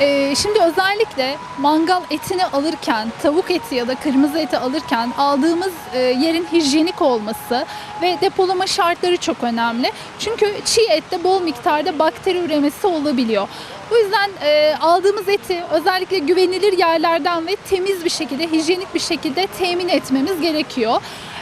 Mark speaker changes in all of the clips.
Speaker 1: Ee, şimdi özellikle mangal etini alırken, tavuk eti ya da kırmızı eti alırken aldığımız e, yerin hijyenik olması ve depolama şartları çok önemli. Çünkü çiğ ette bol miktarda bakteri üremesi olabiliyor. Bu yüzden e, aldığımız eti özellikle güvenilir yerlerden ve temiz bir şekilde, hijyenik bir şekilde temin etmemiz gerekiyor.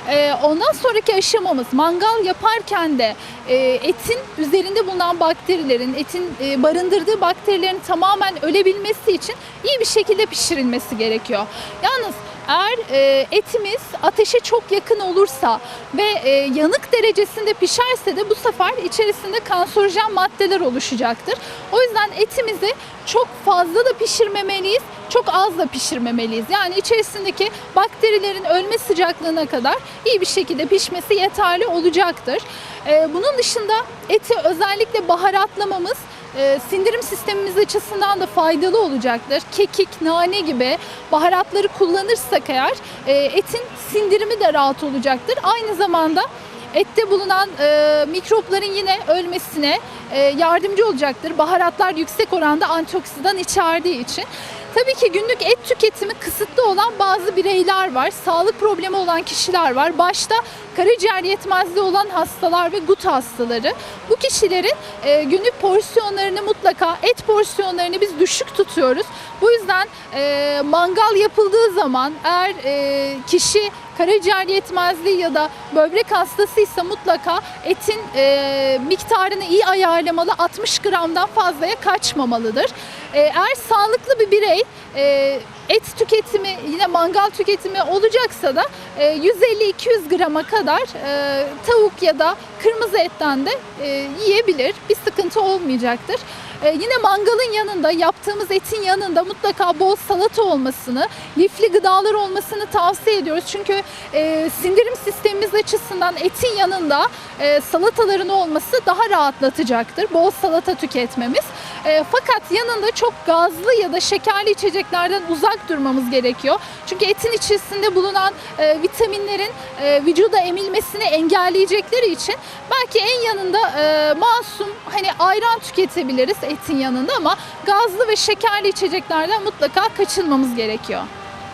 Speaker 1: Ee, ondan sonraki aşamamız mangal yaparken de e, etin üzerinde bulunan bakterilerin, etin e, barındırdığı bakterilerin tamamen ölebilmesi için iyi bir şekilde pişirilmesi gerekiyor. Yalnız eğer e, etimiz ateşe çok yakın olursa ve e, yanık derecesinde pişerse de bu sefer içerisinde kanserojen maddeler oluşacaktır. O yüzden etimizi çok fazla da pişirmemeliyiz, çok az da pişirmemeliyiz. Yani içerisindeki bakterilerin ölme sıcaklığına kadar iyi bir şekilde pişmesi yeterli olacaktır. E, bunun dışında eti özellikle baharatlamamız e, sindirim sistemimiz açısından da faydalı olacaktır. Kekik, nane gibi baharatları kullanırsak eğer e, etin sindirimi de rahat olacaktır. Aynı zamanda ette bulunan e, mikropların yine ölmesine e, yardımcı olacaktır. Baharatlar yüksek oranda antioksidan içerdiği için. Tabii ki günlük et tüketimi kısıtlı olan bazı bireyler var. Sağlık problemi olan kişiler var. Başta karaciğer yetmezliği olan hastalar ve gut hastaları. Bu kişilerin e, günlük porsiyonlarını mutlaka et porsiyonlarını biz düşük tutuyoruz. Bu yüzden e, mangal yapıldığı zaman eğer e, kişi karaciğer yetmezliği ya da böbrek hastasıysa mutlaka etin e, miktarını iyi ayarlamalı 60 gramdan fazlaya kaçmamalıdır. E, eğer sağlıklı bir birey e, et tüketimi yine mangal tüketimi olacaksa da e, 150-200 grama kadar e, tavuk ya da kırmızı etten de e, yiyebilir. Bir sıkıntı olmayacaktır. E, yine mangalın yanında yaptığımız etin yanında mutlaka bol salata olmasını, lifli gıdalar olmasını tavsiye ediyoruz. Çünkü e, sindirim sistemimiz açısından etin yanında e, salataların olması daha rahatlatacaktır. Bol salata tüketmemiz. E, fakat yanında çok gazlı ya da şekerli içeceklerden uzak durmamız gerekiyor. Çünkü etin içerisinde bulunan e, vitaminlerin e, vücuda emilmesini engelleyecekleri için belki en yanında e, masum hani ayran tüketebiliriz etin yanında ama gazlı ve şekerli içeceklerden mutlaka kaçınmamız gerekiyor.